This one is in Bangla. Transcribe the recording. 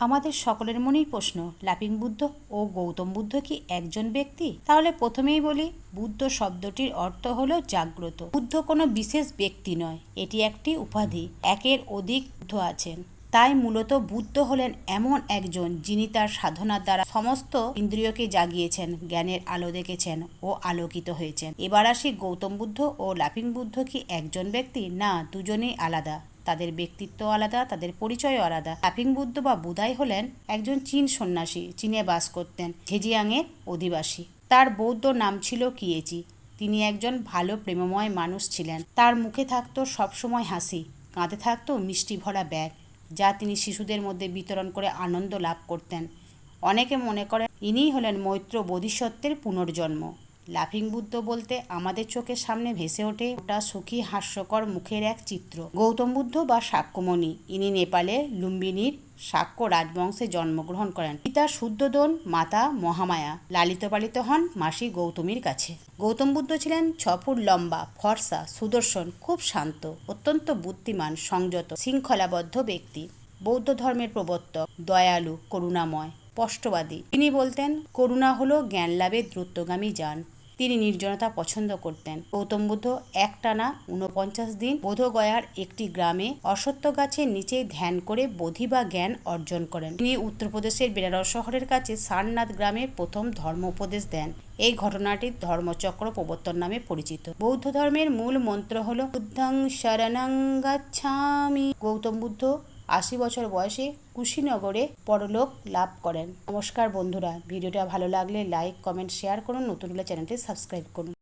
আমাদের সকলের মনেই প্রশ্ন লাপিং বুদ্ধ ও গৌতম বুদ্ধ কি একজন ব্যক্তি? তাহলে প্রথমেই বলি, বুদ্ধ শব্দটির অর্থ হলো জাগ্রত। বুদ্ধ কোনো বিশেষ ব্যক্তি নয়, এটি একটি উপাধি, একের অধিক বুদ্ধ আছেন। তাই মূলত বুদ্ধ হলেন এমন একজন যিনি তার সাধনার দ্বারা সমস্ত ইন্দ্রিয়কে জাগিয়েছেন, জ্ঞানের আলো দেখেছেন ও আলোকিত হয়েছেন। এবার আসি গৌতম বুদ্ধ ও লাফিং বুদ্ধ কি একজন ব্যক্তি? না, দুজনেই আলাদা। তাদের ব্যক্তিত্ব আলাদা, তাদের পরিচয়ও আলাদা। লাফিং বুদ্ধ বা বুদাই হলেন একজন চীন সন্ন্যাসী, চীনে বাস করতেন ঝেজিয়াংয়ের অধিবাসী। তার বৌদ্ধ নাম ছিল কিয়েচি। তিনি একজন ভালো প্রেমময় মানুষ ছিলেন। তার মুখে থাকতো সবসময় হাসি, কাঁধে থাকতো মিষ্টি ভরা ব্যাগ, যা তিনি শিশুদের মধ্যে বিতরণ করে আনন্দ লাভ করতেন। অনেকে মনে করেন, ইনিই হলেন মৈত্র বোধিসত্ত্বের পুনর্জন্ম। লাফিং বুদ্ধ বলতে আমাদের চোখের সামনে ভেসে ওঠে ওটা সুখী, হাস্যকর মুখের এক চিত্র। গৌতম বুদ্ধ বা সাক্ষ্যমণি, ইনি নেপালে লুম্বিনীর সাক্ষ্য রাজবংশে জন্মগ্রহণ করেন। পিতা শুদ্ধোদন, মাতা মহামায়া। লালিত পালিত হন মাসি গৌতমীর কাছে। গৌতম বুদ্ধ ছিলেন ছ ফুট লম্বা, ফর্সা, সুদর্শন, খুব শান্ত, অত্যন্ত বুদ্ধিমান, সংযত, শৃঙ্খলাবদ্ধ ব্যক্তি। বৌদ্ধ ধর্মের প্রবর্তক, দয়ালু, করুণাময়, স্পষ্টবাদী। তিনি বলতেন, করুণা হলো জ্ঞান লাভের দ্রুতগামী যান। তিনি নির্জনতা পছন্দ করতেন। গৌতম বুদ্ধ একটানা উনপঞ্চাশ দিন বোধগয়ার একটি গ্রামে অসত্য গাছের নিচে ধ্যান করে বোধি বা জ্ঞান অর্জন করেন। তিনি উত্তরপ্রদেশের বেনারস শহরের কাছে সারনাথ গ্রামে প্রথম ধর্ম উপদেশ দেন। এই ঘটনাটি ধর্মচক্র প্রবর্তন নামে পরিচিত। বৌদ্ধ ধর্মের মূল মন্ত্র হল বুদ্ধং শরণং গচ্ছামি গৌতম বুদ্ধ আশি বছর বয়সে কুশিনগরে পরলোক লাভ করেন। নমস্কার বন্ধুরা, ভিডিওটা ভালো লাগলে লাইক কমেন্ট শেয়ার করুন। নতুন হলে চ্যানেলটি সাবস্ক্রাইব করুন।